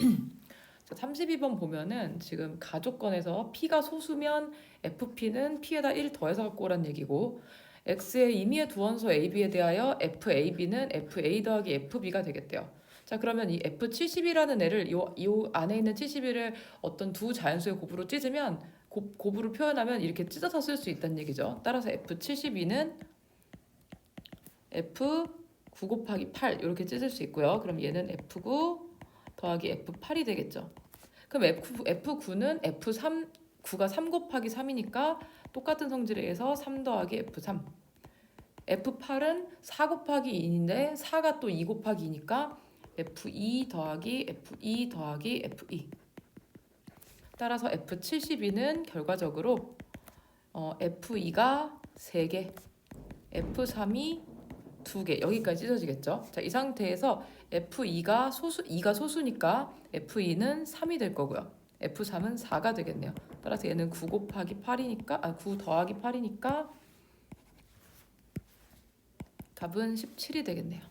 자, 32번 보면은 지금 가족권에서 P가 소수면 FP는 P에다 1 더해서 갖고 오란 얘기고 X의 임의의 두 원소 AB에 대하여 FAB는 FA 더하기 FB가 되겠대요. 자 그러면 이 F70이라는 애를 요, 요 안에 있는 71을 어떤 두 자연수의 곱으로 찢으면 곱, 곱으로 표현하면 이렇게 찢어서 쓸 수 있다는 얘기죠. 따라서 F72는 F9 곱하기 8 이렇게 찢을 수 있고요. 그럼 얘는 F9 더하기 F8이 되겠죠. 그럼 F, F9는 F3 9가 3 곱하기 3이니까 똑같은 성질에 의해서 3 더하기 F3 F8은 4 곱하기 2인데 4가 또 2 곱하기 2니까 F2 더하기 F2 더하기 F2 따라서 F72는 결과적으로 어, F2가 3개 F3이 2개 여기까지 찢어지겠죠? 자, 이 상태에서 F2가 소수 2가 소수니까 F2는 3이 될 거고요. F3은 4가 되겠네요. 따라서 얘는 9 곱하기 8이니까 아, 9 더하기 8이니까 답은 17이 되겠네요.